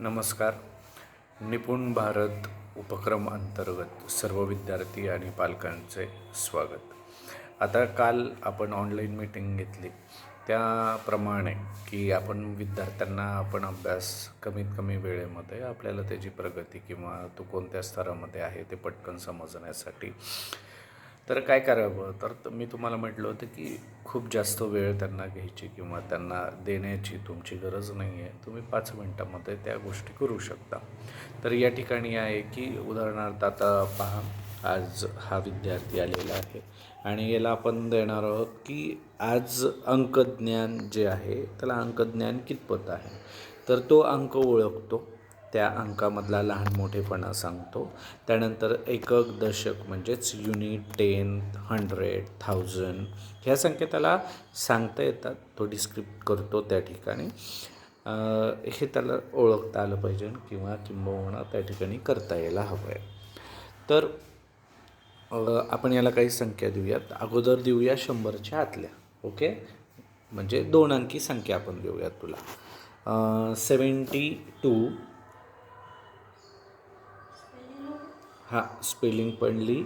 नमस्कार. निपुण भारत उपक्रम अंतर्गत सर्व विद्यार्थी आणि पालकांचे स्वागत. आता काल आपण ऑनलाईन मीटिंग घेतली. त्याप्रमाणे की आपण विद्यार्थ्यांना आपण अभ्यास कमीत कमी वेळेमध्ये आपल्याला त्याची प्रगती किंवा तो कोणत्या स्तरामध्ये आहे ते पटकन समजण्यासाठी तर काय करावं? तर मी तुम्हाला म्हटलं होतं की खूप जास्त वेळ त्यांना घ्यायची किंवा त्यांना देण्याची तुमची गरज नाही आहे तुम्ही पाच मिनटामध्ये त्या गोष्टी करू शकता. तर या ठिकाणी आहे की उदाहरणार्थ आता पहा आज हा विद्यार्थी आलेला आहे आणि याला आपण देणार आहोत की आज अंकज्ञान जे आहे त्याला अंकज्ञान कितपत आहे? तर तो अंक ओळखतो. त्या अंकामधला लहान मोठेपणा सांगतो. त्यानंतर एकक दशक म्हणजेच युनिट टेन हंड्रेड थाउजंड ह्या संख्या त्याला सांगता येतात. तो डिस्क्रिप्ट करतो त्या ठिकाणी. हे त्याला ओळखता आलं पाहिजे किंवा किंबहुना त्या ठिकाणी करता यायला हवं आहे तर आपण याला काही संख्या देऊयात. अगोदर देऊया शंभरच्या आतल्या. ओके? म्हणजे दोन अंकी संख्या आपण देऊयात तुला. सेवन्टी टू हां स्पेलिंग पडली.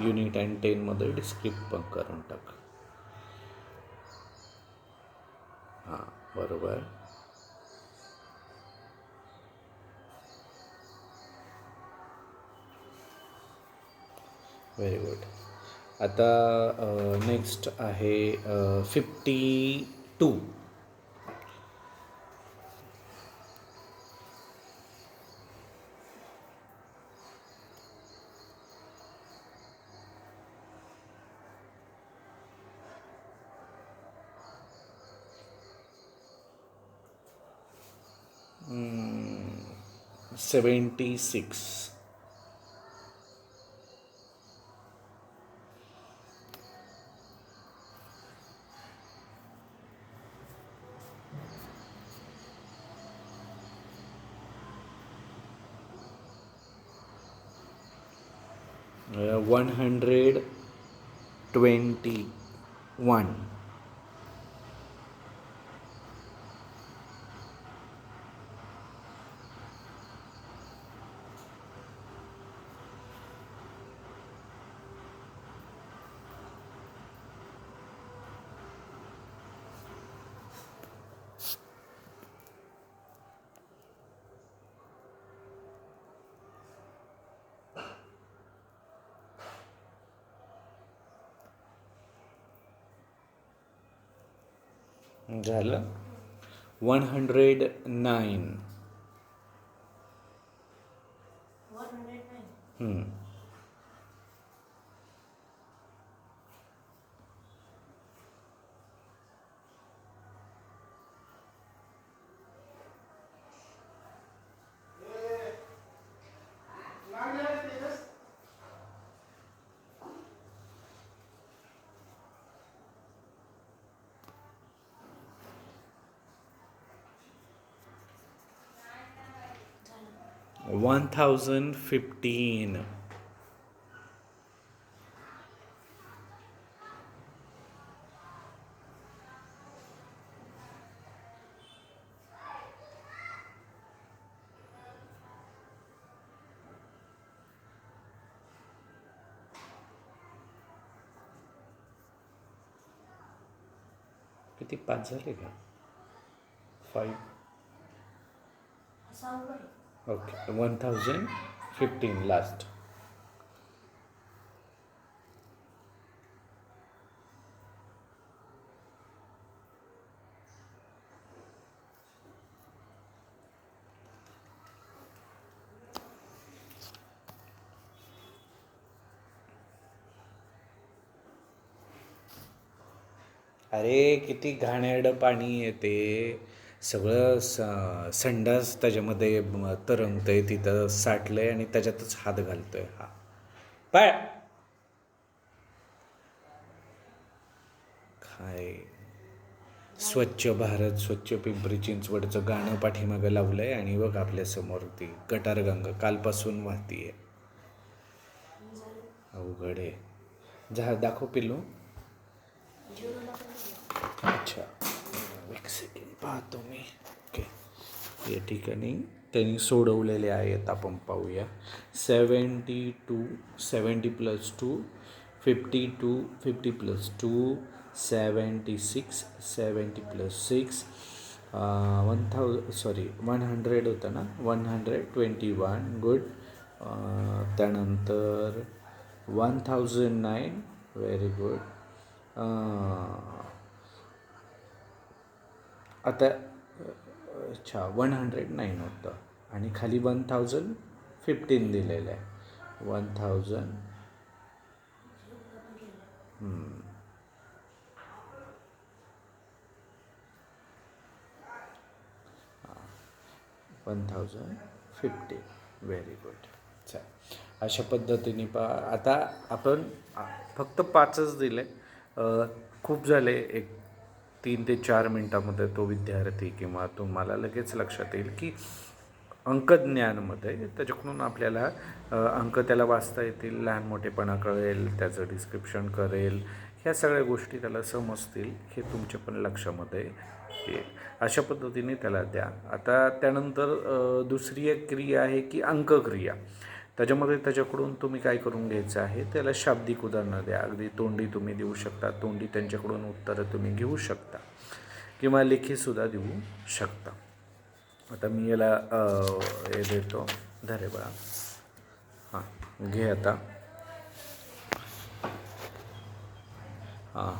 युनिट अँड टेनमध्ये डिस्क्रिप्ट पण करून टाक. हां बरोबर. व्हेरी गुड आता नेक्स्ट आहे fifty two seventy six. Uh, 121 झालं? One hundred nine one thousand fifteen किती पाच झाले का? Five okay one thousand fifteen last अरे किती घाणेरडं पाणी येते सगळं स संडास त्याच्यामध्ये तरंगतं आहे तिथं साठलं आहे आणि त्याच्यातच हात घालतो आहे हा. पाय! काय? स्वच्छ भारत स्वच्छ पिंपरी चिंचवडचं गाणं पाठीमागं लावलं आहे आणि बघ आपल्यासमोर ती गटारगंगा कालपासून वाहतीये. अवघड आहे. झा दाखव पिलू पाहतो मी. ओके या ठिकाणी त्यांनी सोडवलेले आहेत. आपण पाहूया. Seventy two seventy plus two fifty two fifty plus two seventy six seventy plus six one thou sorry one hundred होतं ना? One hundred twenty one good त्यानंतर one thousand nine very good आता अच्छा वन हंड्रेड नाईन होतं आणि खाली one thousand fifteen दिलेलं आहे. One thousand one thousand fifteen very good अच्छा अशा पद्धतीने पा आता आपण फक्त पाचच दिले. खूप झाले एक तीन ते चार मिनटामध्ये तो विद्यार्थी किंवा तुम्हाला लगेच लक्षात येईल की अंकज्ञानमध्ये त्याच्याकडून आपल्याला अंक त्याला वाचता येतील लहान मोठेपणा कळेल त्याचं डिस्क्रिप्शन करेल ह्या सगळ्या गोष्टी त्याला समजतील हे तुमच्या पण लक्षामध्ये येईल अशा पद्धतीने त्याला द्या. आता त्यानंतर दुसरी एक क्रिया आहे की अंकक्रिया. त्याच्यामध्ये त्याच्याकडून तुम्ही काय करून घ्यायचं आहे त्याला शाब्दिक उदाहरणं द्या. अगदी तोंडी तुम्ही देऊ शकता तोंडी त्यांच्याकडून उत्तरं तुम्ही घेऊ शकता किंवा लेखीसुद्धा देऊ शकता. आता मी याला हे देतो. धरे बळा. हां घे आता. हां.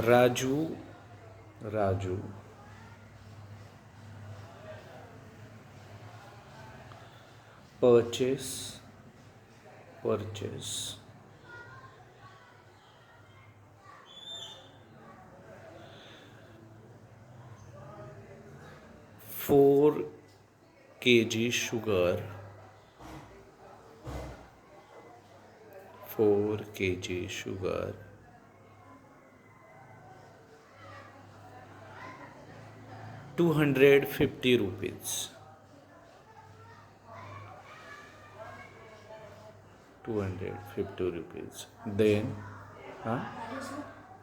Raju Raju. Purchase purchase four kg sugar four kg sugar two hundred fifty rupees two hundred fifty rupees. Then हां?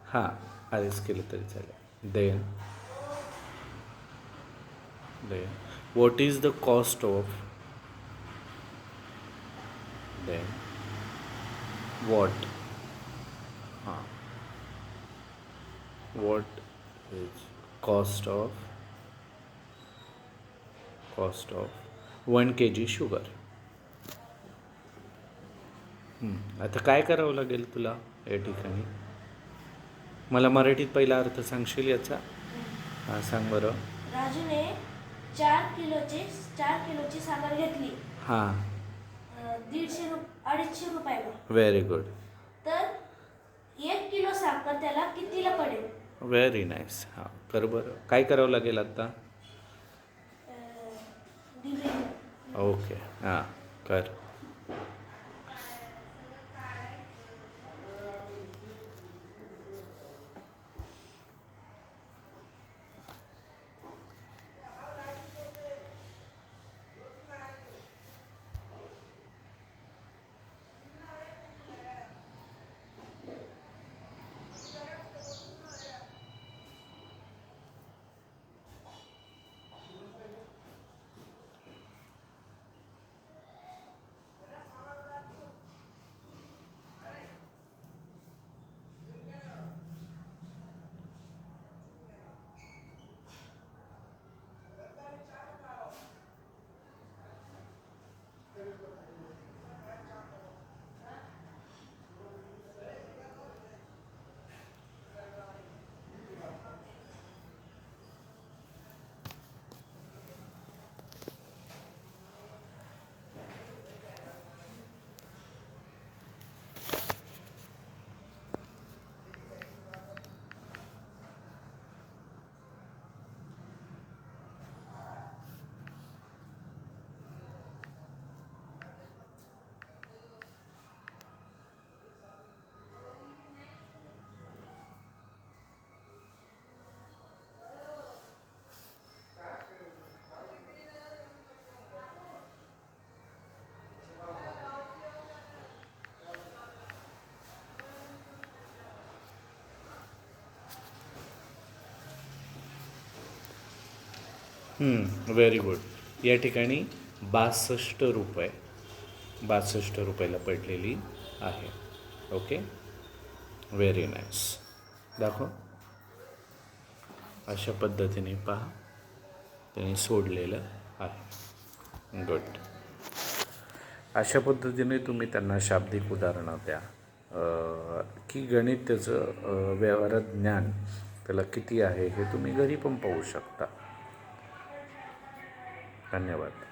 हां आधीच केलं तरी चालेल. Then then what is the cost of then what हां. What is cost of cost of one K G sugar आता काय करावं लागेल तुला या ठिकाणी? मला मराठीत पहिला अर्थ सांगशील याचा? हां सांग बरं. राजूने चार किलोचे चार किलोची साखर घेतली. हां. दीडशे रुप अडीचशे रुपयाला. व्हेरी गुड तर एक किलो साखर त्याला कितीला पडेल? व्हेरी नाईस हां कर बरं. काय करावं लागेल आता? अं, ओके हां कर. व्हेरी गुड या ठिकाणी बासष्ट रुपये बासष्ट रुपयाला पडलेली आहे. ओके व्हेरी नाईस दाखव. अशा पद्धतीने पहा. त्यांनी सोडलेलं आहे. गुड अशा पद्धतीने तुम्ही त्यांना शाब्दिक उदाहरणं द्या. की गणित त्याचं व्यवहारात ज्ञान त्याला किती आहे हे तुम्ही घरी पण पाहू शकता. धन्यवाद.